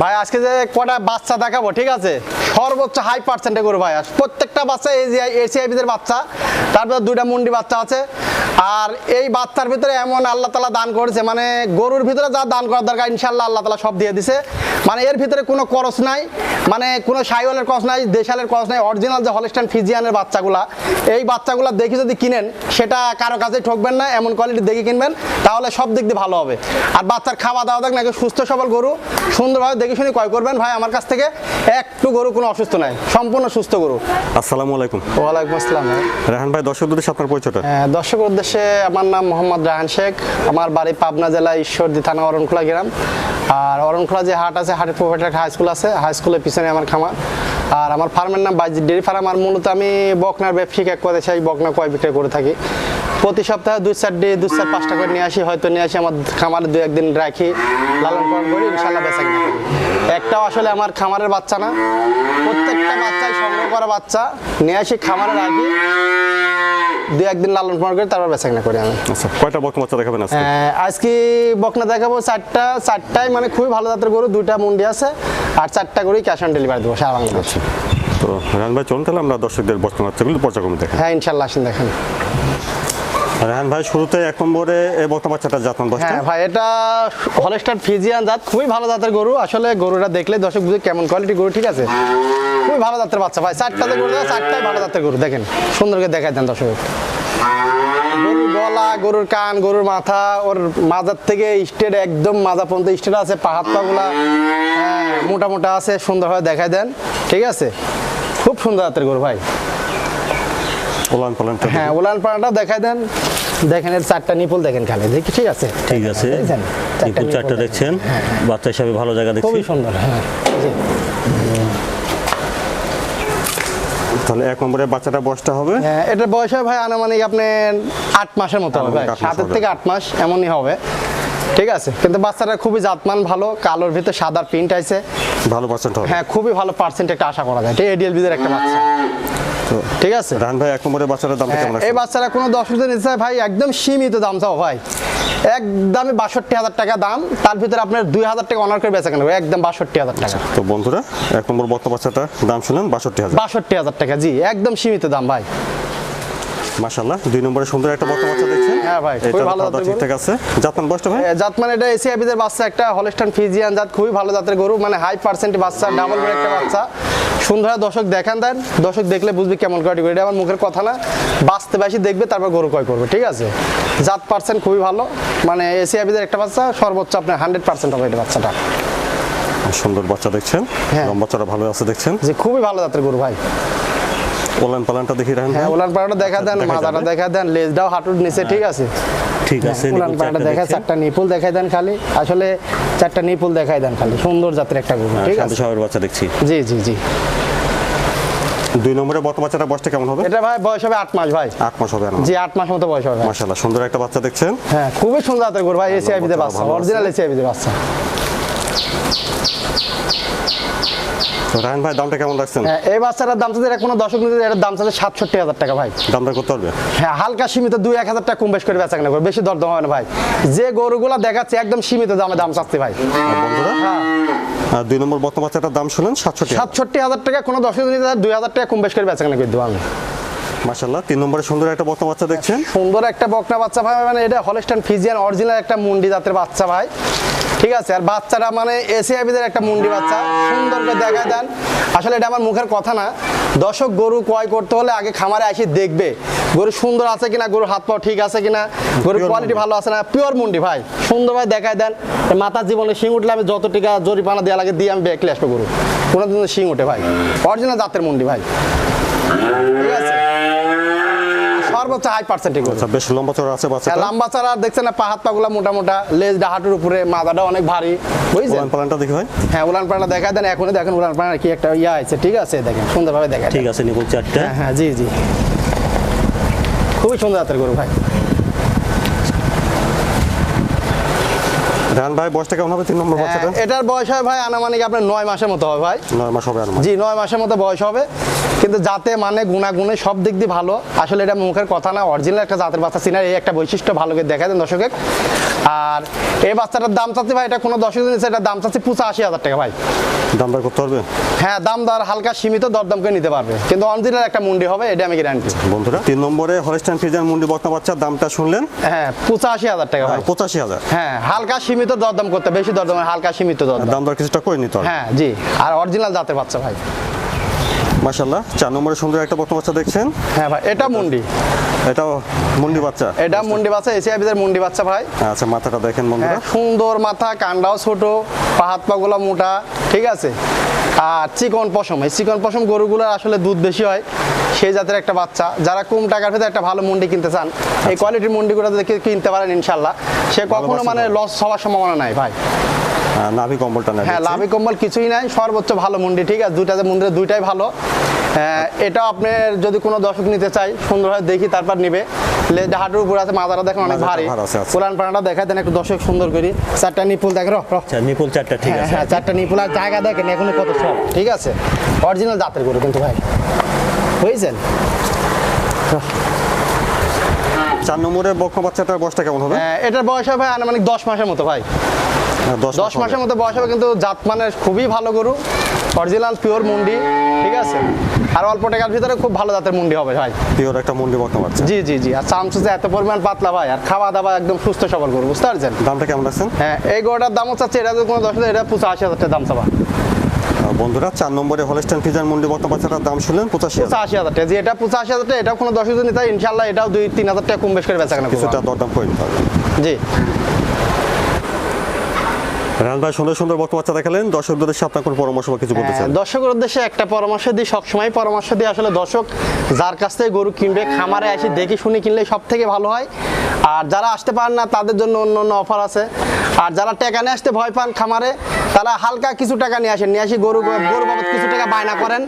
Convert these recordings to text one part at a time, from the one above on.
ভাই, আজকে যে কটা বাচ্চা দেখাবো, ঠিক আছে? সর্বোচ্চ হাই পার্সেন্টে করব ভাই। প্রত্যেকটা বাচ্চা এসিআইবিদের বাচ্চা। তারপর দুইটা মুন্ডি বাচ্চা আছে। আর এই বাচ্চার ভিতরে এমন আল্লাহ তালা দান করেছে মানে গরুর ভিতরে যা দান করার দরকার ইনশাল্লাহ আল্লাহ তালা সব দিয়ে দিছে। মানে এর ভিতরে কোনো করস নাই মানে কোনো সাইওয়ালের কস নাই দেশালের কস নাই অরিজিনাল যে হলিস্টান ফিজিয়ানের বাচ্চাগুলা এই বাচ্চাগুলা দেখে যদি কিনেন সেটা কারও কাছে ঠকবেন না এমন কোয়ালিটি দেখে কিনবেন তাহলে সব দিক দিয়ে ভালো হবে। আর বাচ্চার খাওয়া দাওয়া দেখ নাকি সুস্থ সবল গরু সুন্দরভাবে দেখে শুনে ক্রয় করবেন। ভাই আমার কাছ থেকে একটু গরু কোনো অসুস্থ নাই সম্পূর্ণ সুস্থ গরু। আসসালামু আলাইকুম। ওয়ালাইকুম আসসালাম। রেহান ভাই দর্শক দুটি আপনার পরিচয়টা? হ্যাঁ, দর্শক উদ্দেশ্যে আমার নাম মোহাম্মদ রাহান শেখ আমার বাড়ি পাবনা জেলা ঈশ্বরদী থানা অরণখোলা গ্রাম। আর অরণখোলা যে হাট আছে হাটের প্রোভাইডার হাই স্কুল আছে। হাই স্কুলের পিছনে আমার খামার। আর আমার ফার্মের নাম বাজি ডেরি ফার্ম আর মূলত আমি বকনার ব্যবসায়িক এক কথা সেই বকনা কয় বিক্রয় করে থাকি। প্রতি সপ্তাহে দুই চারটে দুই চার পাঁচটা করে নিয়ে আসি। হয়তো নিয়ে আসি আমার খামারে দু একদিন রাখি লালন পালন করি ইনশাল্লাহ বেচা কিনা করি। একটাও আসলে আমার খামারের বাচ্চা না। প্রত্যেকটা বাচ্চাই সংগ্রহ করা বাচ্চা। নিয়ে আসি খামারে রাখি দু একদিন লালন পালন করে তারপর বেচা কিনা করি আমি। আচ্ছা কয়টা বকনা বাচ্চা দেখাবেন আজকে? আজকে বকনা দেখাবো চারটা চারটায় মানে খুবই ভালো জাতের গরু দুইটা মুন্ডি আছে আর চারটা গরুই ক্যাশ অন ডেলিভারি দেবো সারা বাংলাদেশ। তো রেহান ভাই চলুন তাহলে আমরা দর্শকদের বকনা বাচ্চাগুলো পর্যায়ক্রমে দেখেন হ্যাঁ ইনশাল্লাহ আসেন দেখেন। রেহান ভাই শুরুতে এক নম্বরে এই বকনা বাচ্চাটা জাতমান হ্যাঁ ভাই এটা হলস্টার ফিজিয়ান জাত খুবই ভালো জাতের গরু। আসলে গরুটা দেখলে দর্শক বুঝে কেমন কোয়ালিটি গরু ঠিক আছে? খুবই ভালো জাতের বাচ্চা ভাই চারটাতে গরু চারটাই ভালো জাতের গরু দেখেন। সুন্দর করে দেখাই দেন দর্শক গরুর গলা গরুর কান গরুর মাথা ওর মাজার থেকে স্টেট একদম মাজা পর্যন্ত স্টেট আছে পাহাড় পাগুলা হ্যাঁ, মোটা মোটা আছে সুন্দরভাবে দেখাই দেন ঠিক আছে? খুব সুন্দর জাতের গরু ভাই। ওলান পালানটা হ্যাঁ উলান পাড়াটা দেখাই দেন। দেখেন এর চারটা নিপুল দেখেন খালি দেখি ঠিক আছে? ঠিক আছে? নিপুল চারটা দেখছেন? বাচ্চা হিসাবে ভালো জায়গা দেখছি। খুবই সুন্দর হ্যাঁ তাহলে এক নম্বরে বাচ্চাটা বসটা হবে? হ্যাঁ, এটার বয়স হয় ভাই আনুমানিক আপনি আট মাসের মতো হবে সাতের থেকে আট মাস এমনই হবে। ঠিক আছে? কিন্তু বাচ্চাটা খুবই জাতমান ভালো। কালোর ভিতরে সাদার প্রিন্ট আছে ভালো পার্সেন্ট হবে। হ্যাঁ খুবই ভালো পার্সেন্ট একটা আশা করা যায়। ঠিক এডিএল বিদের একটা বাচ্চা। ঠিক আছে? রেহান ভাই এক নম্বরে বাচ্চাটার দামটা হ্যাঁ, কেমন এই বাচ্চারা কোনো দশ হাজার নিতে ভাই একদম সীমিত দাম চাও ভাই। একদমই বাষট্টি হাজার টাকা দাম তার ভিতরে আপনার দুই হাজার টাকা অনার করে বেচা কেন একদম বাষট্টি হাজার টাকা। তো বন্ধুরা এক নম্বর বকনা বাচ্চাটা দাম শুনলেন বাষট্টি হাজার। বাষট্টি হাজার টাকা জি একদম সীমিত দাম ভাই। মাশাল্লাহ দুই নম্বরে সুন্দর একটা বকনা বাচ্চা দেখছেন। হ্যাঁ ভাই, খুবই ভালো জাতের ঠিকঠাক আছে। জাতমান বসটা ভাই? এ, এটা এসিয়া বিদের বাচ্চা একটা হলস্টান ফিজিয়ান জাত খুবই ভালো জাতের গরু মানে হাই পার্সেন্ট বাচ্চা ডাবল একটা বাচ্চা। সুন্দর দর্শক দেখান দেন। দর্শক দেখলে বুঝবে কেমন কোয়ালিটি করে। এটা আমার মুখের কথা না। বাঁচতে বাসি দেখবে তারপর গরু ক্রয় করবে ঠিক আছে? জাত পার্সেন্ট খুবই ভালো। মানে এসিয়া বিদের একটা বাচ্চা সর্বোচ্চ আপনার হান্ড্রেড পার্সেন্ট হবে এটা বাচ্চাটা। সুন্দর বাচ্চা দেখছেন? হ্যাঁ। বাচ্চাটা ভালো আছে দেখছেন? যে খুবই ভালো জাতের গরু ভাই। ওলান পালানটা দেখি রাখেন হ্যাঁ ওলান পাড়াটা দেখা দেন মাথাটা দেখা দেন লেজটাও হাঁটুর নিচে ঠিক আছে? ঠিক আছে নিপুল পাড়াটা চারটা দেখা চারটা নিপুল দেখাই দেন খালি। আসলে চারটা নিপুল দেখাই দেন খালি সুন্দর জাতের একটা গরু ঠিক আছে? বাচ্চা দেখছি। জি জি জি। দুই নম্বরে বাচ্চাটা বসটা কেমন হবে? এটা ভাই বয়স হবে আট মাস ভাই। আট মাস হবে না। জি আট মাস মতো বয়স হবে। ভাই। মাশাল্লাহ সুন্দর একটা বাচ্চা দেখছেন। হ্যাঁ খুবই সুন্দর জাতের গরু ভাই এসিআই বিতে বাচ্চা। অরিজিনাল এসিআই বিতে বাচ্চা। তো রায়ন ভাই দামটা কেমন রাখছেন? হ্যাঁ এই বাচ্চাটার দাম চাচ্ছে কোনো দশক নিতে এটার দাম চাচ্ছে সাতষট্টি হাজার টাকা ভাই। দামটা হ্যাঁ হালকা সীমিত দুই এক হাজার টাকা কম বেশ করে বেচা কেনা করে বেশি দরদাম হবে না ভাই। যে গরুগুলা দেখাচ্ছে একদম সীমিত দামে দাম চাচ্ছে ভাই। বন্ধুরা? হ্যাঁ। দুই নম্বর বকনা বাচ্চাটার দাম শুনেন সাতষট্টি সাতষট্টি হাজার টাকা কোনো নিতে দুই হাজার টাকা কম বেশ করে বেচা কেনা করে দেবো আমি। মাশাল্লাহ তিন নম্বরে সুন্দর একটা বকনা বাচ্চা দেখছেন। সুন্দর একটা বকনা বাচ্চা ভাই মানে এটা হলস্টান ফিজিয়ান অরিজিনাল একটা মুন্ডি জাতের বাচ্চা ভাই। ঠিক আছে আর বাচ্চাটা মানে এসিআইবিদের একটা মুন্ডি বাচ্চা সুন্দর করে দেখা দেন। আসলে এটা আমার মুখের কথা না। দর্শক গরু ক্রয় করতে হলে আগে খামারে এসে দেখবে গরু সুন্দর আছে কিনা গরুর হাত পাও ঠিক আছে কিনা গরুর কোয়ালিটি ভালো আছে না পিওর মুন্ডি ভাই। সুন্দরভাবে দেখায় দেন। মাথার জীবনে শিং উঠলে আমি যত টিকা জরিপানা দেওয়া লাগে দিয়ে আমি বেকলে আসব গরু। কোনোদিন শিং ওঠে ভাই। অরিজিনাল জাতের মুন্ডি ভাই। সর্বোচ্চ হাই পার্সেন্টেজ আচ্ছা বেশ লম্বা চড়া আছে হ্যাঁ, লম্বা চারা দেখছেন না পাহাত পাগুলা মোটা মোটা লেজ হাঁটুর উপরে মাথাটা অনেক ভারী বুঝছেন? ওলান পালানটা দেখে হ্যাঁ উলান পাড়া দেখা দেন এখনই দেখেন উলান পাড়া কি একটা ইয়া আছে ঠিক আছে দেখেন সুন্দরভাবে দেখা ঠিক আছে নিপুল চারটা। হ্যাঁ হ্যাঁ জি জি। খুবই সুন্দর জাতের গরু ভাই। রায়ন ভাই বয়সটা কেমন হবে? তিন নম্বর বাচ্চাটা? হ্যাঁ, এটার বয়স হয় ভাই আনুমানিক আপনার নয় মাসের মতো হবে ভাই। নয় মাস হবে জি নয় মাসের মতো বয়স হবে। কিন্তু যাতে মানে গুণাগুণে সব দিক দিয়ে ভালো। আসলে এটা মুখের কথা না অরিজিনাল একটা জাতের বাচ্চা চিনার এই একটা বৈশিষ্ট্য ভালো করে দেখা দেন দর্শকের আর এই বাচ্চাটার দাম চাচ্ছি ভাই এটা কোনো দর্শক দিন এটার দাম চাচ্ছি পঁচাশি হাজার টাকা ভাই। দাম দর করতে পারবে? হ্যাঁ দাম দর হালকা সীমিত দরদাম করে নিতে পারবে। কিন্তু অরিজিনাল একটা মুন্ডি হবে এটা আমি গ্যারান্টি বন্ধুরা তিন নম্বরে হলস্টাইন ফ্রিজার মুন্ডি বকনা বাচ্চার দামটা শুনলেন? হ্যাঁ পঁচাশি হাজার টাকা ভাই। পঁচাশি হাজার। হ্যাঁ হালকা সীমিত দরদাম করতে বেশি দরদাম হালকা সীমিত দরদাম। দাম দর কিছুটা করে নিতে হবে? হ্যাঁ জি। আর অরিজিনাল জাতের বাচ্চা ভাই। মাশাআল্লাহ। চার নম্বরে সুন্দর একটা বকনা বাচ্চা দেখছেন? হ্যাঁ ভাই এটা মুন্ডি। এটাও মুন্ডি বাচ্চা? এটা মুন্ডি বাচ্চা এসিআইবিদের মুন্ডি বাচ্চা ভাই। আচ্ছা মাথাটা দেখেন বন্ধুরা। হ্যাঁ, সুন্দর মাথা কান্ডাও ছোট পা হাত পাগুলো মোটা। ঠিক আছে? আর চিকন পশম এই চিকন পশম গরুগুলোর আসলে দুধ বেশি হয় সেই জাতের একটা বাচ্চা। যারা কম টাকার ভিতরে একটা ভালো মন্ডি কিনতে চান এই কোয়ালিটির মন্ডিগুলো দেখে কিনতে পারেন ইনশাল্লাহ সে কখনো মানে লস হওয়ার সম্ভাবনা নাই ভাই। নাভি কম্বলটা নেই হ্যাঁ লাভি কম্বল কিছুই নাই সর্বোচ্চ ভালো মুন্ডি ঠিক আছে? দুইটা মন্দিরে দুইটাই ভালো। হ্যাঁ, এটা আপনার যদি কোনো দর্শক নিতে চাই সুন্দরভাবে দেখি তারপর নিবে। লেজটা হাঁটুর উপর আছে মাথাটা দেখেন অনেক ভারী। আছে, আচ্ছা। পুরান পানাটা দেখাই দেন একটু দর্শক সুন্দর করি। চারটা নিপুল দেখ রহ। আচ্ছা নিপুল চারটা ঠিক হ্যাঁ আছে। হ্যাঁ চারটা নিপুল আর জায়গা দেখেন এখন কত সব ঠিক আছে? অরিজিনাল জাতের গরু কিন্তু ভাই। বুঝছেন চার নম্বরে বকনা বাচ্চাটার বয়সটা কেমন হবে? হ্যাঁ, এটার বয়স হবে আনুমানিক দশ মাসের মতো ভাই। হ্যাঁ, দশ মাসের মতো বয়স হবে কিন্তু জাত মানে খুবই ভালো গরু। অরিজিনাল পিওর মুন্ডি ঠিক আছে? আর অল্প টাকার ভিতরে খুব ভালো জাতের মুন্ডি হবে ভাই। পিওর একটা মুন্ডি বকনা বাচ্চা। জি জি জি। আর চামচুচে এত পরিমাণ পাতলা ভাই আর খাওয়া দাওয়া একদম সুস্থ সবল গরু বুঝতে পারছেন? দামটা কেমন রাখছেন? হ্যাঁ এই গরুটার দাম হচ্ছে এটা কোনো দশ হাজার এটা পঁচাশি হাজার টাকা দাম চাবা। বন্ধুরা চার নম্বরে হলস্টাইন ফ্রিজার মুন্ডি বাচ্চাটার দাম শুনলেন পঁচাশি পঁচাশি হাজার টাকা। এটা পঁচাশি হাজার টাকা এটাও কোনো দশ হাজার নিতে ইনশাল্লাহ এটাও দুই তিন হাজার টাকা কম বেশ করে বেচা কেনা কিছুটা দরদাম করে নিতে হবে। জি। রান ভাই সুন্দর সুন্দর বকনা বাচ্চা দেখালেন। দর্শকদের সাথে আপনার কোনো পরামর্শ বা কিছু বলতে চান হ্যাঁ, দর্শকের উদ্দেশ্যে একটা পরামর্শ দিই সবসময়। পরামর্শ দিই আসলে দর্শক যার কাছ থেকে গরু কিনবে খামারে এসে দেখে শুনে কিনলে সব থেকে ভালো হয়। আর যারা আসতে পারেন না তাদের জন্য অন্য অন্য অফার আছে। আর যারা টাকা নিয়ে আসতে ভয় পান খামারে তারা হালকা কিছু টাকা নিয়ে আসেন। নিয়ে আসি গরু গরু বাবদ কিছু টাকা বায়না করেন।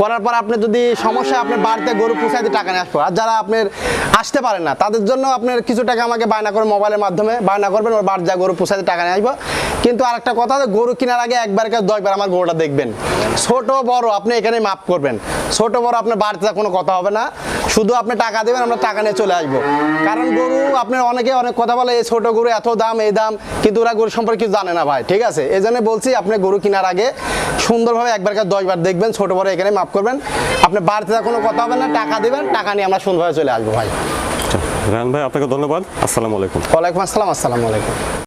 করার পর আপনি যদি সমস্যা আপনার বাড়িতে গরু পুষাই দিয়ে টাকা নিয়ে আসব। আর যারা আপনার আসতে পারেন না, তাদের জন্য আপনার কিছু টাকা আমাকে বায়না করে মোবাইলের মাধ্যমে বায়না করবেন, ওর বাড়ি যা গরু পুষাই দিয়ে টাকা নিয়ে আসব। কিন্তু আরেকটা কথা যে গরু কেনার আগে একবার কে দশবার আমার গরুটা দেখবেন। ছোট, বড়, আপনি এখানে মাপ করবেন। ছোট, বড়, আপনার বাড়িতে কোনো কথা হবে না। শুধু আপনি টাকা দেবেন, আমরা টাকা নিয়ে চলে আসব। কারণ গরু, আপনার অনেকে অনেক কথা বলে, এই ছোট গরু এত দাম, এই দাম। কিন্তু ওরা গরু সম্পর্কে কিছু জানে না ভাই, ঠিক আছে? এই জন্য বলছি আপনি গরু কেনার আগে সুন্দরভাবে একবার কে দশবার দেখবেন ছোট বড় এখানে মাফ করবেন। আপনি বাড়িতে কোনো কথা হবে না টাকা দেবেন টাকা নিয়ে আমরা সুন্দরভাবে চলে আসব ভাই। রান ভাই আপনাকে ধন্যবাদ। আসসালামু আলাইকুম। ওয়ালাইকুম আসসালাম আসসালামু আলাইকুম।